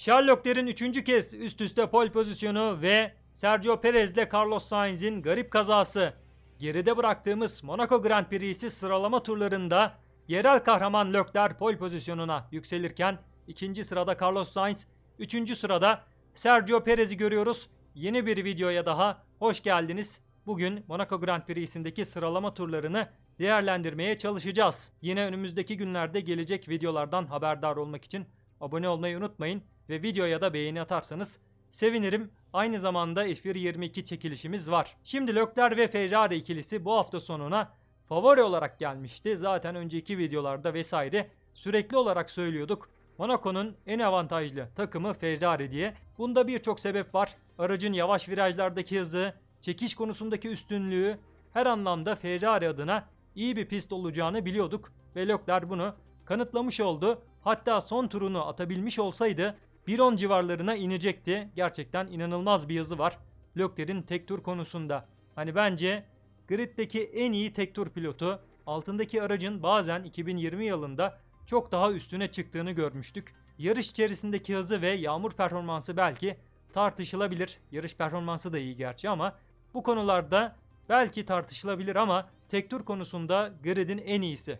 Sherlock'lerin üçüncü kez üst üste pole pozisyonu ve Sergio Perez ile Carlos Sainz'in garip kazası. Geride bıraktığımız Monaco Grand Prix'si sıralama turlarında yerel kahraman Leclerc pole pozisyonuna yükselirken ikinci sırada Carlos Sainz, üçüncü sırada Sergio Perez'i görüyoruz. Yeni bir videoya daha hoş geldiniz. Bugün Monaco Grand Prix'sindeki sıralama turlarını değerlendirmeye çalışacağız. Yine önümüzdeki günlerde gelecek videolardan haberdar olmak için abone olmayı unutmayın ve videoya da beğeni atarsanız sevinirim. Aynı zamanda F1 22 çekilişimiz var. Şimdi Leclerc ve Ferrari ikilisi bu hafta sonuna favori olarak gelmişti. Zaten önceki videolarda vesaire sürekli olarak söylüyorduk. Monaco'nun en avantajlı takımı Ferrari diye. Bunda birçok sebep var. Aracın yavaş virajlardaki hızı, çekiş konusundaki üstünlüğü, her anlamda Ferrari adına iyi bir pist olacağını biliyorduk ve Leclerc bunu kanıtlamış oldu. Hatta son turunu atabilmiş olsaydı 1.10 civarlarına inecekti. Gerçekten inanılmaz bir hızı var Leclerc'in tek tur konusunda. Hani bence griddeki en iyi tek tur pilotu. Altındaki aracın bazen 2020 yılında çok daha üstüne çıktığını görmüştük. Yarış içerisindeki hızı ve yağmur performansı belki tartışılabilir. Yarış performansı da iyi gerçi ama bu konularda belki tartışılabilir ama tek tur konusunda gridin en iyisi.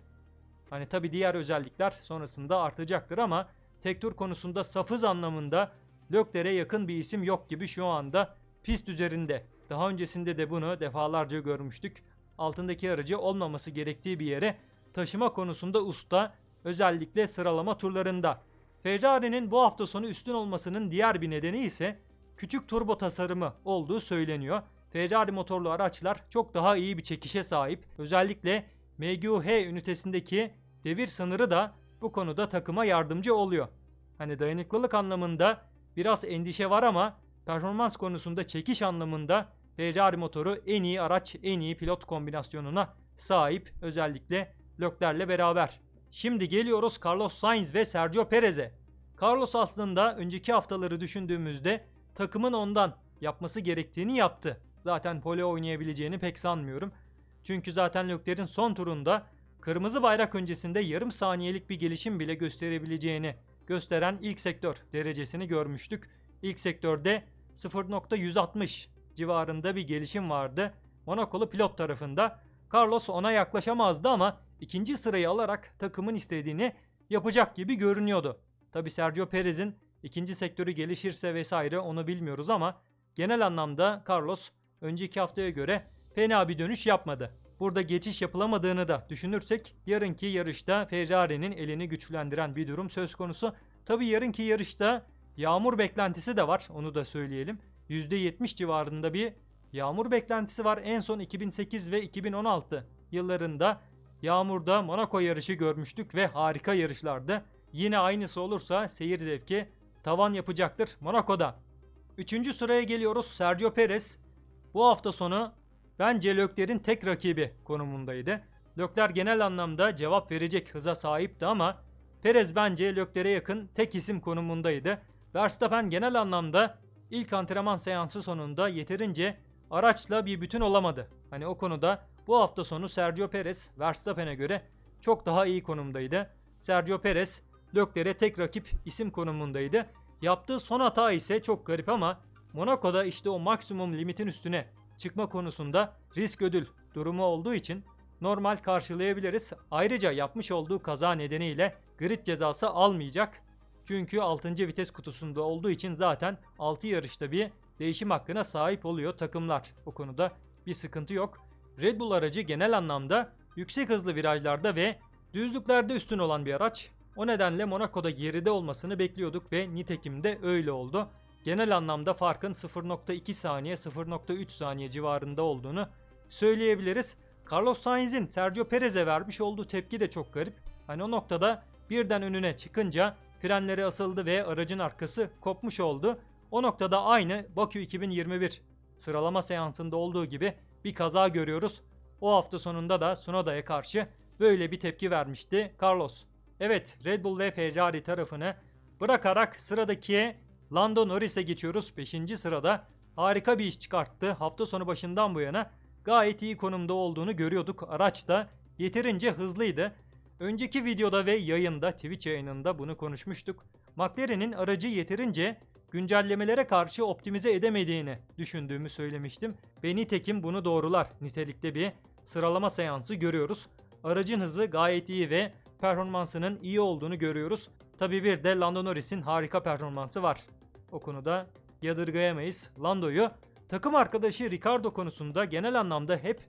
Hani tabi diğer özellikler sonrasında artacaktır ama tek tur konusunda saf hız anlamında Lökler'e yakın bir isim yok gibi şu anda pist üzerinde. Daha öncesinde de bunu defalarca görmüştük. Altındaki aracı olmaması gerektiği bir yere taşıma konusunda usta özellikle sıralama turlarında. Ferrari'nin bu hafta sonu üstün olmasının diğer bir nedeni ise küçük turbo tasarımı olduğu söyleniyor. Ferrari motorlu araçlar çok daha iyi bir çekişe sahip. Özellikle MGUH ünitesindeki devir sınırı da bu konuda takıma yardımcı oluyor. Hani dayanıklılık anlamında biraz endişe var ama performans konusunda çekiş anlamında Ferrari motoru en iyi araç, en iyi pilot kombinasyonuna sahip özellikle Leclerc'le beraber. Şimdi geliyoruz Carlos Sainz ve Sergio Perez'e. Carlos aslında önceki haftaları düşündüğümüzde takımın ondan yapması gerektiğini yaptı. Zaten pole oynayabileceğini pek sanmıyorum. Çünkü zaten Leclerc'in son turunda kırmızı bayrak öncesinde yarım saniyelik bir gelişim bile gösterebileceğini gösteren ilk sektör derecesini görmüştük. İlk sektörde 0.160 civarında bir gelişim vardı. Monakolu pilot tarafında. Carlos ona yaklaşamazdı ama ikinci sırayı alarak takımın istediğini yapacak gibi görünüyordu. Tabi Sergio Perez'in ikinci sektörü gelişirse vesaire onu bilmiyoruz ama genel anlamda Carlos önceki haftaya göre fena bir dönüş yapmadı. Burada geçiş yapılamadığını da düşünürsek yarınki yarışta Ferrari'nin elini güçlendiren bir durum söz konusu. Tabi yarınki yarışta yağmur beklentisi de var onu da söyleyelim. %70 civarında bir yağmur beklentisi var. En son 2008 ve 2016 yıllarında yağmurda Monaco yarışı görmüştük ve harika yarışlardı. Yine aynısı olursa seyir zevki tavan yapacaktır Monaco'da. Üçüncü sıraya geliyoruz Sergio Perez. Bu hafta sonu bence Leclerc'in tek rakibi konumundaydı. Leclerc genel anlamda cevap verecek hıza sahipti ama Perez bence Leclerc'e yakın tek isim konumundaydı. Verstappen genel anlamda ilk antrenman seansı sonunda yeterince araçla bir bütün olamadı. Hani o konuda bu hafta sonu Sergio Perez Verstappen'e göre çok daha iyi konumdaydı. Sergio Perez Leclerc'e tek rakip isim konumundaydı. Yaptığı son hata ise çok garip ama Monaco'da işte o maksimum limitin üstüne çıkma konusunda risk ödül durumu olduğu için normal karşılayabiliriz. Ayrıca yapmış olduğu kaza nedeniyle grid cezası almayacak. Çünkü 6. vites kutusunda olduğu için zaten 6 yarışta bir değişim hakkına sahip oluyor takımlar. O konuda bir sıkıntı yok. Red Bull aracı genel anlamda yüksek hızlı virajlarda ve düzlüklerde üstün olan bir araç. O nedenle Monaco'da geride olmasını bekliyorduk ve nitekim de öyle oldu. Genel anlamda farkın 0.2 saniye 0.3 saniye civarında olduğunu söyleyebiliriz. Carlos Sainz'in Sergio Perez'e vermiş olduğu tepki de çok garip. Hani o noktada birden önüne çıkınca frenleri asıldı ve aracın arkası kopmuş oldu. O noktada aynı Bakü 2021 sıralama seansında olduğu gibi bir kaza görüyoruz. O hafta sonunda da Sunoda'ya karşı böyle bir tepki vermişti Carlos. Evet Red Bull ve Ferrari tarafını bırakarak sıradaki Lando Norris'e geçiyoruz. 5. sırada harika bir iş çıkarttı. Hafta sonu başından bu yana gayet iyi konumda olduğunu görüyorduk. Araç da yeterince hızlıydı. Önceki videoda ve yayında Twitch yayınında bunu konuşmuştuk. McLaren'in aracı yeterince güncellemelere karşı optimize edemediğini düşündüğümü söylemiştim. Ve nitekim bunu doğrular. Nitelikte bir sıralama seansı görüyoruz. Aracın hızı gayet iyi ve performansının iyi olduğunu görüyoruz. Tabi bir de Lando Norris'in harika performansı var. O konuda yadırgayamayız Lando'yu. Takım arkadaşı Ricardo konusunda genel anlamda hep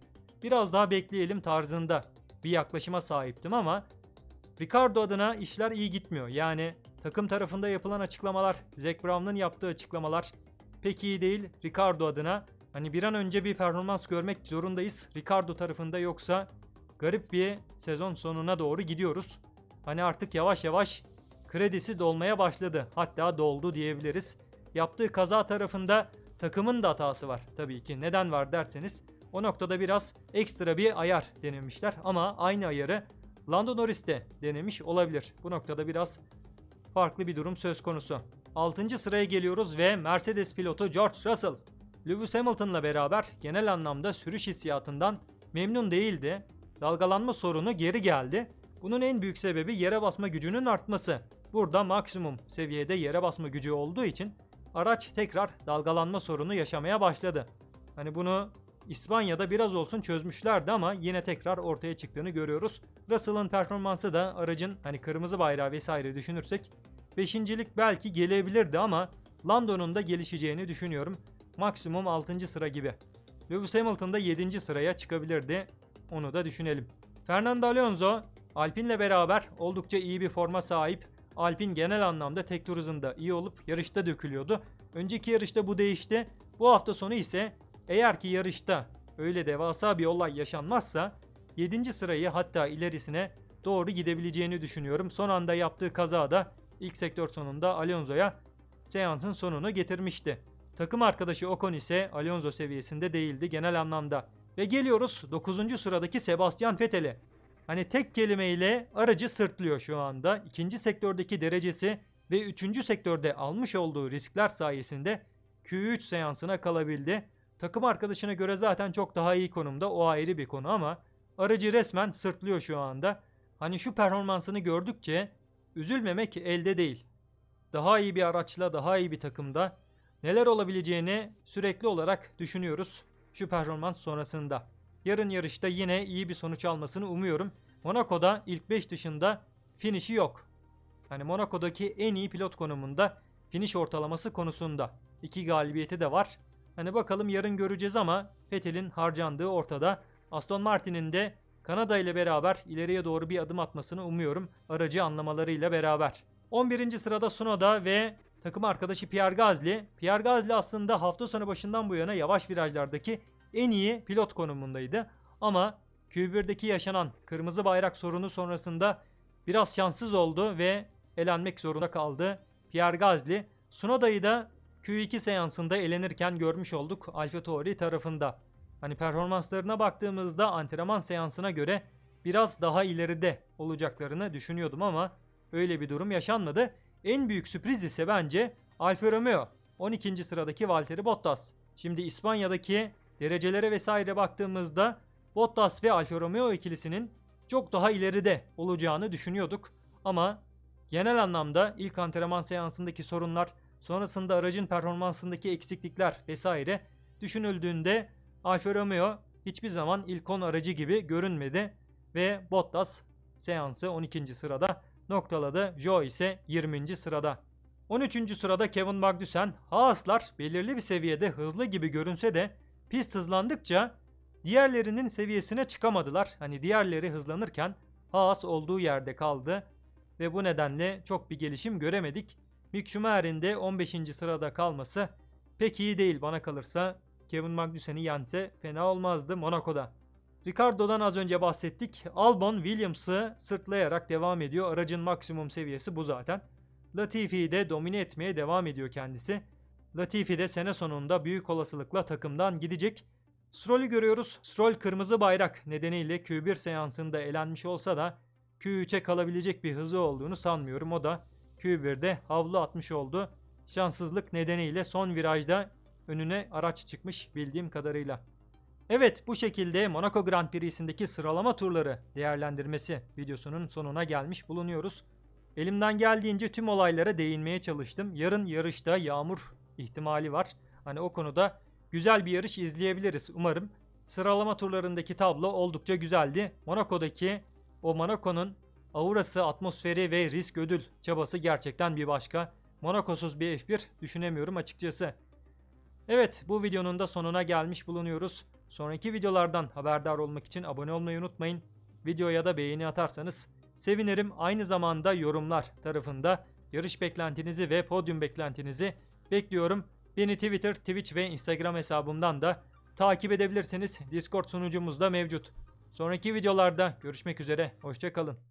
biraz daha bekleyelim tarzında bir yaklaşıma sahiptim ama Ricardo adına işler iyi gitmiyor. Yani takım tarafında yapılan açıklamalar, Zac Brown'un yaptığı açıklamalar pek iyi değil Ricardo adına. Hani bir an önce bir performans görmek zorundayız Ricardo tarafında yoksa garip bir sezon sonuna doğru gidiyoruz. Hani artık yavaş yavaş kredisi dolmaya başladı. Hatta doldu diyebiliriz. Yaptığı kaza tarafında takımın da hatası var tabii ki. Neden var derseniz o noktada biraz ekstra bir ayar denemişler ama aynı ayarı Lando Norris de denemiş olabilir. Bu noktada biraz farklı bir durum söz konusu. 6. sıraya geliyoruz ve Mercedes pilotu George Russell Lewis Hamilton'la beraber genel anlamda sürüş hissiyatından memnun değildi. Dalgalanma sorunu geri geldi. Bunun en büyük sebebi yere basma gücünün artması. Burada maksimum seviyede yere basma gücü olduğu için araç tekrar dalgalanma sorunu yaşamaya başladı. Hani bunu İspanya'da biraz olsun çözmüşlerdi ama yine tekrar ortaya çıktığını görüyoruz. Russell'ın performansı da aracın hani kırmızı bayrağı vesaire düşünürsek beşincilik belki gelebilirdi ama Lando'nun da gelişeceğini düşünüyorum. Maksimum 6. sıra gibi. Lewis Hamilton da 7. sıraya çıkabilirdi. Onu da düşünelim. Fernando Alonso Alpine'le beraber oldukça iyi bir forma sahip. Alpine genel anlamda tek tur hızında iyi olup yarışta dökülüyordu. Önceki yarışta bu değişti. Bu hafta sonu ise eğer ki yarışta öyle devasa bir olay yaşanmazsa 7. sırayı hatta ilerisine doğru gidebileceğini düşünüyorum. Son anda yaptığı kaza da ilk sektör sonunda Alonso'ya seansın sonunu getirmişti. Takım arkadaşı Ocon ise Alonso seviyesinde değildi genel anlamda. Ve geliyoruz 9. sıradaki Sebastian Vettel'e. Hani tek kelimeyle aracı sırtlıyor şu anda. İkinci sektördeki derecesi ve üçüncü sektörde almış olduğu riskler sayesinde Q3 seansına kalabildi. Takım arkadaşına göre zaten çok daha iyi konumda o ayrı bir konu ama aracı resmen sırtlıyor şu anda. Hani şu performansını gördükçe üzülmemek elde değil. Daha iyi bir araçla daha iyi bir takımda neler olabileceğini sürekli olarak düşünüyoruz şu performans sonrasında. Yarın yarışta yine iyi bir sonuç almasını umuyorum. Monaco'da ilk 5 dışında finişi yok. Hani Monaco'daki en iyi pilot konumunda finish ortalaması konusunda. iki galibiyeti de var. Hani bakalım yarın göreceğiz ama Vettel'in harcandığı ortada. Aston Martin'in de Kanada ile beraber ileriye doğru bir adım atmasını umuyorum. Aracı anlamalarıyla beraber. 11. sırada Sunoda ve takım arkadaşı Pierre Gasly. Pierre Gasly aslında hafta sonu başından bu yana yavaş virajlardaki en iyi pilot konumundaydı. Ama Q1'deki yaşanan kırmızı bayrak sorunu sonrasında biraz şanssız oldu ve elenmek zorunda kaldı. Pierre Gasly, Sunoda'yı da Q2 seansında elenirken görmüş olduk AlphaTauri tarafında. Hani performanslarına baktığımızda antrenman seansına göre biraz daha ileride olacaklarını düşünüyordum ama öyle bir durum yaşanmadı. En büyük sürpriz ise bence Alfa Romeo 12. sıradaki Valtteri Bottas. Şimdi İspanya'daki derecelere vesaire baktığımızda Bottas ve Alfa Romeo ikilisinin çok daha ileride olacağını düşünüyorduk. Ama genel anlamda ilk antrenman seansındaki sorunlar, sonrasında aracın performansındaki eksiklikler vesaire düşünüldüğünde Alfa Romeo hiçbir zaman ilk 10 aracı gibi görünmedi ve Bottas seansı 12. sırada noktaladı. Joe ise 20. sırada. 13. sırada Kevin Magnussen, Haaslar belirli bir seviyede hızlı gibi görünse de pist hızlandıkça diğerlerinin seviyesine çıkamadılar. Hani diğerleri hızlanırken Haas olduğu yerde kaldı ve bu nedenle çok bir gelişim göremedik. Mick Schumacher'in de 15. sırada kalması pek iyi değil bana kalırsa. Kevin Magnussen'i yense fena olmazdı Monaco'da. Ricardo'dan az önce bahsettik. Albon Williams'ı sırtlayarak devam ediyor. Aracın maksimum seviyesi bu zaten. Latifi'yi de domine etmeye devam ediyor kendisi. Latifi de sene sonunda büyük olasılıkla takımdan gidecek. Stroll'ü görüyoruz. Stroll kırmızı bayrak nedeniyle Q1 seansında elenmiş olsa da Q3'e kalabilecek bir hızı olduğunu sanmıyorum. O da Q1'de havlu atmış oldu. Şanssızlık nedeniyle son virajda önüne araç çıkmış bildiğim kadarıyla. Evet bu şekilde Monaco Grand Prix'sindeki sıralama turları değerlendirmesi videosunun sonuna gelmiş bulunuyoruz. Elimden geldiğince tüm olaylara değinmeye çalıştım. Yarın yarışta yağmur ihtimali var. Hani o konuda güzel bir yarış izleyebiliriz umarım. Sıralama turlarındaki tablo oldukça güzeldi. Monaco'daki o Monaco'nun aurası, atmosferi ve risk ödül çabası gerçekten bir başka. Monaco'suz bir F1 düşünemiyorum açıkçası. Evet bu videonun da sonuna gelmiş bulunuyoruz. Sonraki videolardan haberdar olmak için abone olmayı unutmayın. Videoya da beğeni atarsanız sevinirim. Aynı zamanda yorumlar tarafında yarış beklentinizi ve podyum beklentinizi bekliyorum. Beni Twitter, Twitch ve Instagram hesabımdan da takip edebilirsiniz. Discord sunucumuz da mevcut. Sonraki videolarda görüşmek üzere. Hoşçakalın.